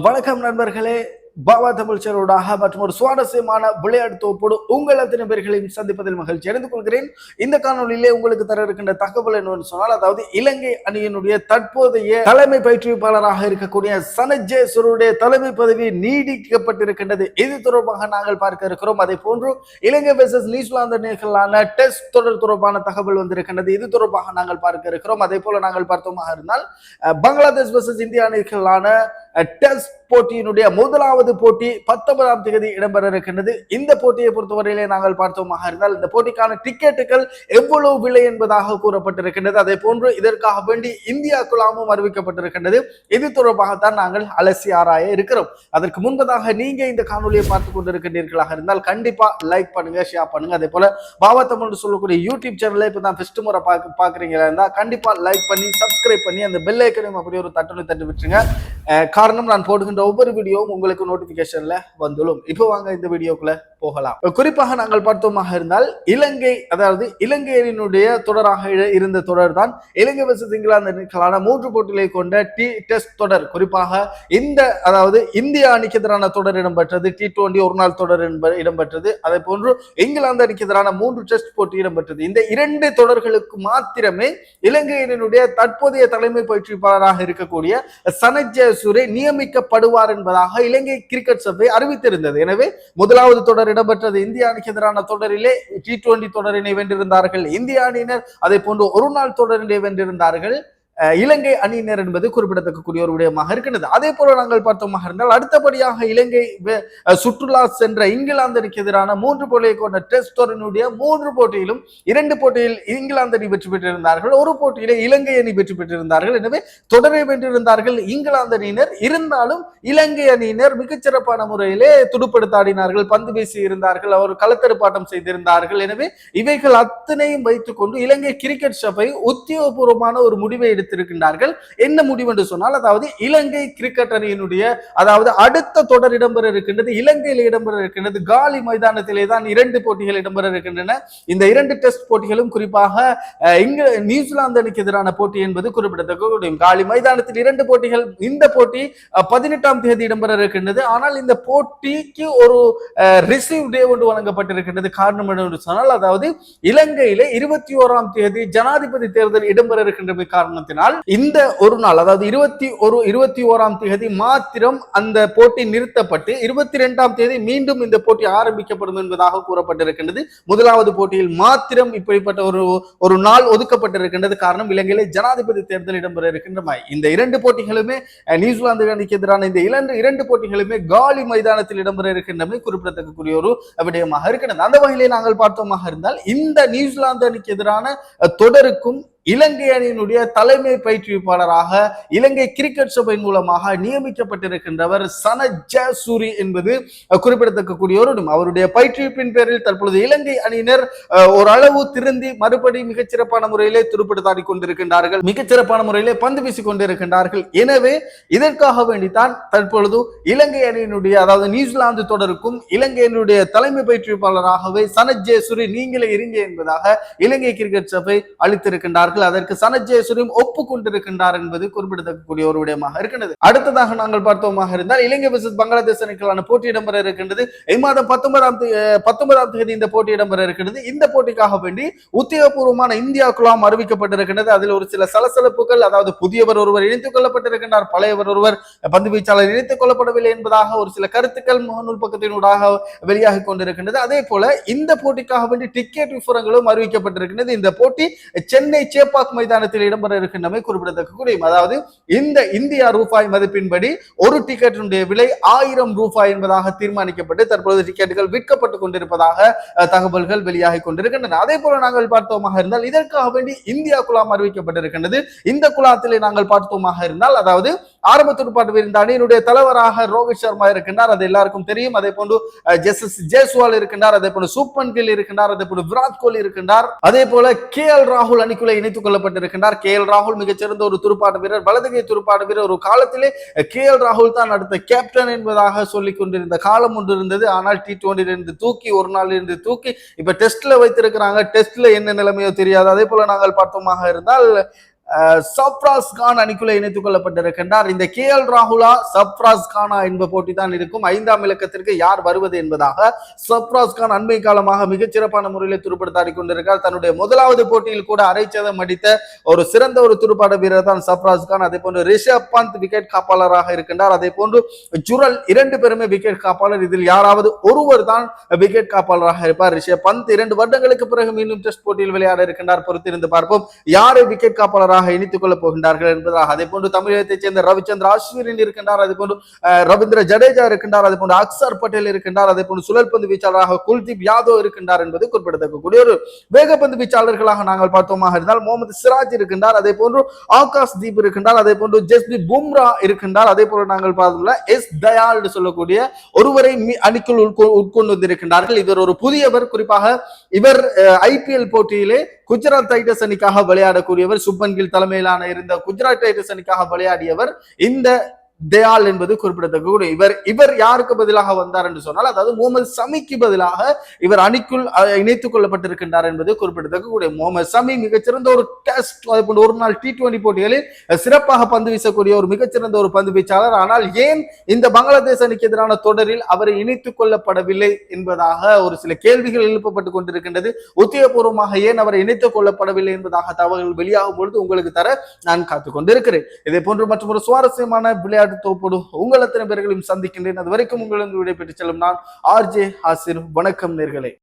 வணக்கம் நண்பர்களே. பாபா தமிழ் சேனலோடாக மற்றும் ஒரு சுவாரஸ்யமான விளையாட்டு தொகுப்போடு உங்கள் அத்தனை பேர்களையும் சந்திப்பதில் மகிழ்ச்சி. அடைந்து கொள்கிறேன் இந்த காணொலியிலே உங்களுக்கு தர இருக்கின்ற தகவல் என்னவென்று சொன்னால் அதாவது இலங்கை அணியினுடைய தற்போதைய தலைமை பயிற்றுவிப்பாளராக இருக்கக்கூடிய சனஜேஸ்வருடைய தலைமை பதவி நீடிக்கப்பட்டிருக்கின்றது. இது தொடர்பாக நாங்கள் பார்க்க இருக்கிறோம். அதே போன்று இலங்கை வெர்சஸ் நியூசிலாந்து அணிகளான டெஸ்ட் தொடர் தொடர்பான தகவல் வந்திருக்கின்றது. இது தொடர்பாக நாங்கள் பார்க்க இருக்கிறோம். அதே போல நாங்கள் பார்த்தோமாக இருந்தால் பங்களாதேஷ் வெர்சஸ் இந்திய அணிகளான டெஸ்ட் போட்டியினுடைய முதலாவது போட்டி பத்தொன்பதாம் தேதி இடம்பெற இருக்கின்றது. இந்த போட்டியை பொறுத்தவரையிலே நாங்கள் பார்த்தோமாக இருந்தால் இந்த போட்டிக்கான டிக்கெட்டுகள் எவ்வளவு விலை என்பதாக கூறப்பட்டிருக்கின்றது. அதே போன்று இதற்காக வேண்டி இந்தியா குழாமும் அறிவிக்கப்பட்டிருக்கின்றது. இது தொடர்பாகத்தான் நாங்கள் அலசி ஆராய இருக்கிறோம். அதற்கு முன்பதாக நீங்க இந்த காணொலியை பார்த்து கொண்டிருக்கின்றீர்களாக இருந்தால் கண்டிப்பா லைக் பண்ணுங்க ஷேர் பண்ணுங்க. அதே போல பாவத்தம் என்று சொல்லக்கூடிய யூடியூப் சேனலை இப்போ தான் ஃபர்ஸ்ட் முறை பார்க்க பார்க்குறீங்களா இருந்தால் கண்டிப்பா லைக் பண்ணி சப்ஸ்கிரைப் பண்ணி அந்த பெல் ஐக்கனையும் அப்படி ஒரு தட்டுன்னு தட்டி விட்டுருங்க. காரணம் நான் போடுகின்ற ஒவ்வொரு வீடியோவும் உங்களுக்கு நோட்டிபிகேஷன்ல வந்துடும். இப்போ வாங்க இந்த வீடியோக்குள்ள போகலாம். குறிப்பாக நாங்கள் பார்த்தோமாக இருந்தால் இலங்கை அதாவது இலங்கையினுடைய தொடராக இருந்த தொடர் தான் இலங்கை வர்சஸ் இங்கிலாந்து அணிகளான மூன்று போட்டிகளை கொண்ட டி டெஸ்ட் தொடர். குறிப்பாக இந்த அதாவது இந்திய அணிக்கு எதிரான தொடர் இடம்பெற்றது டி டுவெண்டி ஒரு நாள் தொடர் இடம்பெற்றது. அதே போன்று இங்கிலாந்து அணிக்கு எதிரான மூன்று டெஸ்ட் போட்டி இடம்பெற்றது. இந்த இரண்டு தொடர்களுக்கு மாத்திரமே இலங்கையினுடைய தற்போதைய தலைமை பயிற்றுவிப்பாளராக இருக்கக்கூடிய சனத் ஜெயசூரிய வருவார் என்பதாக இலங்கை கிரிக்கெட் சபை அறிவித்திருந்தது. எனவே முதலாவது தொடர் இடம்பெற்றது இந்திய அணிக்கு எதிரான தொடரிலே டி டுவெண்டி தொடரினை வென்றிருந்தார்கள். இந்திய அணியினர் அதை போன்று ஒரு நாள் தொடரினை வென்றிருந்தார்கள். இலங்கை அணியினர் என்பது குறிப்பிடத்தக்கக்கூடிய ஒரு விடயமாக இருக்கின்றது. அதே போல நாங்கள் பார்த்தோமாக இருந்தால் அடுத்தபடியாக இலங்கை சுற்றுலா சென்ற இங்கிலாந்து அணிக்கு எதிரான மூன்று போட்டியை கொண்ட டெஸ்ட் தொடரினுடைய மூன்று போட்டியிலும் இரண்டு போட்டியில் இங்கிலாந்து அணி வெற்றி பெற்றிருந்தார்கள். ஒரு போட்டியிலே இலங்கை அணி வெற்றி பெற்றிருந்தார்கள். எனவே தொடரை வென்றிருந்தார்கள் இங்கிலாந்து அணியினர். இருந்தாலும் இலங்கை அணியினர் மிகச்சிறப்பான முறையிலே துடுப்படுத்தாடினார்கள். பந்து வீசி இருந்தார்கள் அவர் களத்தருப்பாட்டம் செய்திருந்தார்கள். எனவே இவைகள் அத்தனையும் வைத்துக்கொண்டு இலங்கை கிரிக்கெட் சபை உத்தியோகபூர்வமான ஒரு முடிவை எடுத்து எடுத்திருக்கின்றார்கள் என்ன முடிவு என்று சொன்னால் அதாவது இலங்கை கிரிக்கெட் அணியினுடைய அதாவது அடுத்த தொடர் இடம்பெற இருக்கின்றது இலங்கையில் இடம்பெற இருக்கின்றது காலி மைதானத்திலே தான் இரண்டு போட்டிகள் இடம்பெற இருக்கின்றன. இந்த இரண்டு டெஸ்ட் போட்டிகளும் குறிப்பாக இங்கு இங்க நியூசிலாந்து அணிக்கு எதிரான போட்டி என்பது குறிப்பிடத்தக்க காலி மைதானத்தில் இரண்டு போட்டிகள் இந்த போட்டி பதினெட்டாம் தேதி இடம்பெற இருக்கின்றது. ஆனால் இந்த போட்டிக்கு ஒரு ரிசீவ் டே ஒன்று வழங்கப்பட்டிருக்கின்றது. காரணம் என்று சொன்னால் அதாவது இலங்கையில இருபத்தி ஓராம் தேதி ஜனாதிபதி தேர்தல் இடம்பெற இருக்கின்ற காரணத்தினால் இந்த ஒரு நாள் அதாவது இருபத்தி ஒரு இருபத்தி ஓராம் தேதி மாத்திரம் அந்த போட்டி நிறுத்தப்பட்டு இருபத்தி இரண்டாம் தேதி மீண்டும் இந்த போட்டி ஆரம்பிக்கப்படும் என்பதாக கூறப்பட்டிருக்கின்றது. முதலாவது போட்டியில் மாத்திரம் இப்படிப்பட்ட ஒரு ஒரு நாள் ஒதுக்கப்பட்டிருக்கின்றது. காரணம் இலங்கையில ஜனாதிபதி தேர்தல் இடம்பெற இருக்கின்றமை. இந்த இரண்டு போட்டிகளுமே நியூசிலாந்து அணிக்கு எதிரான இந்த இரண்டு இரண்டு போட்டிகளுமே காலி மைதானத்தில் இடம்பெற இருக்கின்றமை குறிப்பிடத்தக்கக்கூடிய ஒரு விடயமாக இருக்கின்றது. அந்த வகையிலே நாங்கள் பார்த்தோமாக இருந்தால் இந்த நியூசிலாந்து அணிக்கு எதிரான தொடருக்கும் இலங்கை அணியினுடைய தலைமை பயிற்றுவிப்பாளராக இலங்கை கிரிக்கெட் சபை மூலமாக நியமிக்கப்பட்டிருக்கின்றவர் சன ஜெயசூரி என்பது அஹ், குறிப்பிடத்தக்கக்கூடிய ஒரு அவருடைய பயிற்றுவிப்பின் பேரில் தற்பொழுது இலங்கை அணியினர் ஓரளவு திருந்தி மறுபடி மிகச்சிறப்பான முறையிலே துடுப்படுத்தாடி கொண்டிருக்கின்றார்கள். மிகச்சிறப்பான முறையிலே பந்து வீசிக் கொண்டிருக்கின்றார்கள் எனவே இதற்காக வேண்டித்தான் தற்பொழுது இலங்கை அணியினுடைய அதாவது நியூசிலாந்து தொடருக்கும் இலங்கையினுடைய தலைமை பயிற்றுவிப்பாளராகவே சனத் ஜெயசூரி நீங்களே இருங்க என்பதாக இலங்கை கிரிக்கெட் சபை அளித்திருக்கின்றார்கள். அதற்கு சனத் ஜெயசூரியும் ஒப்புக்கொண்டிருக்கின்றார் என்பது குறிப்பிடத்தக்கக்கூடிய ஒரு விடயமாக இருக்கின்றது. அடுத்ததாக நாங்கள் பார்த்தோமாக இருந்தால் இலங்கை விசஸ் பங்களாதேஷ் அணிக்கான போட்டி இடம்பெற இருக்கின்றது. இம்மாதம் பத்தொன்பதாம் பத்தொன்பதாம் தேதி இந்த போட்டி இடம்பெற இருக்கின்றது. இந்த போட்டிக்காக வேண்டி உத்தியோகபூர்வமான இந்தியா குழாம் அறிவிக்கப்பட்டிருக்கின்றது. அதில் ஒரு சில சலசலப்புகள் அதாவது புதியவர் ஒருவர் இணைத்துக் கொள்ளப்பட்டிருக்கின்றார் பழையவர் ஒருவர் பந்து வீச்சாளர் இணைத்துக் கொள்ளப்படவில்லை என்பதாக ஒரு சில கருத்துக்கள் முகநூல் பக்கத்தினூடாக வெளியாகி கொண்டிருக்கின்றது. அதே போல இந்த போட்டிக்காக வேண்டி டிக்கெட் விவரங்களும் அறிவிக்கப்பட்டிருக்கின்றது. இந்த போட்டி சென்னை சேப்பாக் மைதானத்தில் இடம்பெற இருக்கின்றமை குறிப்பிடத்தக்க கூடியும் அதாவது இந்த இந்தியா ரூபாய் மதிப்பின்படி ஒரு டிக்கெட்டினுடைய விலை ஆயிரம் ரூபாய் என்பதாக தீர்மானிக்கப்பட்டு தற்பொழுது டிக்கெட்டுகள் விற்கப்பட்டுக் கொண்டிருப்பதாக தகவல்கள் வெளியாகி கொண்டிருக்கின்றன. அதே போல நாங்கள் பார்த்தோமாக இருந்தால் இதற்காக வேண்டி இந்தியா குழாம் அறிவிக்கப்பட்டிருக்கின்றது. இந்த குழாத்திலே நாங்கள் பார்த்தோமாக இருந்தால் அதாவது ஆரம்ப துடுப்பாட்டு வீரர் இந்த அணியினுடைய தலைவராக ரோஹித் சர்மா இருக்கின்றார் அது எல்லாருக்கும் தெரியும். அதே போன்று ஜெசஸ் ஜெய்ஸ்வால் இருக்கின்றார் அதே போன்று சூப்பன் கில் இருக்கின்றார் அதே போல விராட் கோலி இருக்கின்றார். அதே போல கே எல் ராகுல் அணிக்குள்ளே இணைத்துக் கொள்ளப்பட்டிருக்கின்றார். கே எல் ராகுல் மிகச்சிறந்த ஒரு துடுப்பாட்ட வீரர் வலதுகை துடுப்பாட்ட வீரர். ஒரு காலத்திலே கே எல் ராகுல் தான் அடுத்த கேப்டன் என்பதாக சொல்லிக் கொண்டிருந்த காலம் ஒன்று இருந்தது. ஆனால் டி இருந்து தூக்கி ஒரு நாள் இருந்து தூக்கி இப்ப டெஸ்ட்ல வைத்திருக்கிறாங்க. டெஸ்ட்ல என்ன நிலைமையோ தெரியாது. அதே போல நாங்கள் பார்த்தோமாக இருந்தால் சப்ராஸ் கான் அணிக்குள்ள இணைத்துக் கொள்ளப்பட்டிருக்கின்றார். இந்த கே எல் ராகுலா சப்ராஸ் கானா என்ப போட்டி தான் இருக்கும். ஐந்தாம் இலக்கத்திற்கு யார் வருவது என்பதாக சப்ராஸ் கான் அண்மை காலமாக மிகச்சிறப்பான முறையில் துடுப்படுத்தாடி கொண்டிருக்கிறார். தன்னுடைய முதலாவது போட்டியில் கூட அரைச்சதம் அடித்த ஒரு சிறந்த ஒரு துடுப்பாட வீரர் தான் சப்ராஸ் கான். அதே போன்று ரிஷப் பந்த் விக்கெட் காப்பாளராக இருக்கின்றார். அதே போன்று ஜுரல் இரண்டு பேருமே விக்கெட் காப்பாளர். இதில் யாராவது ஒருவர் தான் விக்கெட் காப்பாளராக இருப்பார். ரிஷப் பந்த் இரண்டு வருடங்களுக்கு பிறகு மீண்டும் டெஸ்ட் போட்டியில் விளையாட இருக்கின்றார். பொறுத்திருந்து பார்ப்போம். யாரை விக்கெட் காப்பாளராக இணைத்துக் கொள்ளப் போகின்றார்கள் என்பதாக. அதே போன்று தமிழகத்தைச் சேர்ந்த ரவிச்சந்திர அஸ்வின் இருக்கின்றார் அதே போன்று ரவீந்திர ஜடேஜா இருக்கின்றார் அதே போன்று அக்சர் பட்டேல் இருக்கின்றார் அதே போன்று சுழற்பந்து வீச்சாளராக குல்தீப் யாதவ் இருக்கின்றார் என்பது குறிப்பிடத்தக்கக்கூடிய ஒரு வேகப்பந்து வீச்சாளர்களாக நாங்கள் பார்த்தோமாக இருந்தால் முகமது சிராஜ் இருக்கின்றார் அதே போன்று ஆகாஷ் தீப் இருக்கின்றார் அதே போன்று ஜஸ்பி பும்ரா இருக்கின்றார் அதே போன்று நாங்கள் பார்த்தோம்ல எஸ் தயால் என்று சொல்லக்கூடிய ஒருவரை மி- அணிக்குள் உட்கொண்டு வந்திருக்கின்றார்கள். இவர் ஒரு புதியவர் குறிப்பாக இவர் ஐபிஎல் போட்டியிலே குஜராத் டைட்டஸ் அணிக்காக விளையாடக்கூடியவர் சுப்பன் கில் தலைமையிலான இருந்த குஜராத் டைட்டஸ் அணிக்காக விளையாடியவர் இந்த தயால் என்பது குறிப்பிடத்தக்க. இவர் இவர் யாருக்கு பதிலாக வந்தார் என்று சொன்னால் அதாவது முகமது சமிக்கு பதிலாக இவர் அணிக்குள் இணைத்துக் கொள்ளப்பட்டிருக்கின்றார் என்பது குறிப்பிடத்தக்க. முகமது சமி மிகச்சிறந்த ஒரு டெஸ்ட் அதே போன்ற ஒரு நாள் டி டுவெண்டி போட்டிகளில் சிறப்பாக பந்து வீசக்கூடிய ஒரு மிகச்சிறந்த ஒரு பந்து வீச்சாளர். ஆனால் ஏன் இந்த பங்களாதேஷ் அணிக்கு எதிரான தொடரில் அவரை இணைத்துக் கொள்ளப்படவில்லை என்பதாக ஒரு சில கேள்விகள் எழுப்பப்பட்டுக் கொண்டிருக்கின்றது. உத்தியபூர்வமாக ஏன் அவரை இணைத்துக் கொள்ளப்படவில்லை என்பதாக தகவல்கள் வெளியாகும் பொழுது உங்களுக்கு தர நான் காத்துக் கொண்டிருக்கிறேன். இதே போன்று மற்றும் ஒரு சுவாரஸ்யமான விளையாட்டு தொகுப்போடு உங்கள் அத்தனை பேர்களையும் சந்திக்கின்றேன். அது வரைக்கும் உங்களிடம் விடைபெற்று செல்லும் நான் ஆர்ஜே ஆசிர். வணக்கம் நேர்களே.